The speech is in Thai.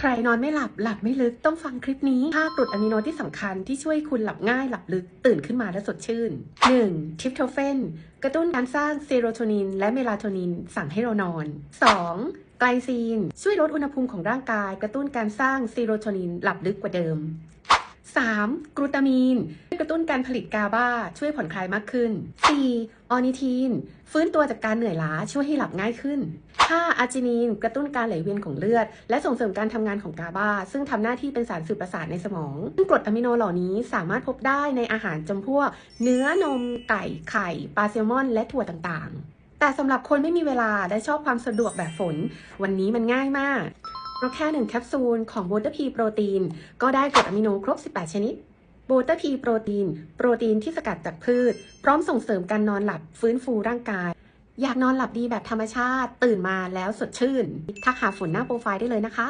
ใครนอนไม่หลับหลับไม่ลึกต้องฟังคลิปนี้ห้ากรดอะมิโนที่สำคัญที่ช่วยคุณหลับง่ายหลับลึกตื่นขึ้นมาและสดชื่น 1. ทริปโทเฟนกระตุ้นการสร้างเซโรโทนิน และเมลาโทนินสั่งให้เรานอน 2. ไกลซีน ช่วยลดอุณหภูมิของร่างกาย กระตุ้นการสร้างเซโรโทนินหลับลึกกว่าเดิม 3. กลูตามีนกระตุ้นการผลิตกาบาช่วยผ่อนคลายมากขึ้น 4. ออนิทีน ฟื้นตัวจากการเหนื่อยล้าช่วยให้หลับง่ายขึ้น 5. อาร์จินีน กระตุ้นการไหลเวียนของเลือด และส่งเสริมการทำงานของกาบาซึ่งทำหน้าที่เป็นสารสื่อประสาทในสมองซึ่งกรดอะมิโนเหล่านี้สามารถพบได้ในอาหารจำพวก เนื้อนม ไก่ไข่ปลาแซลมอน และถั่วต่างๆแต่สำหรับคนไม่มีเวลาและชอบความสะดวกแบบฝน วันนี้มันง่ายมาก เพราะแค่หนึ่งแคปซูลของโบเตอร์พีโปรตีน ก็ได้กรดอะมิโนครบ 18 ชนิดโบเตอร์พีโปรตีน โปรตีนที่สกัดจากพืช พร้อมส่งเสริมการนอนหลับฟื้นฟูร่างกาย อยากนอนหลับดีแบบธรรมชาติ ตื่นมาแล้วสดชื่น ทักหาฝนหน้าโปรไฟล์ได้เลยนะคะ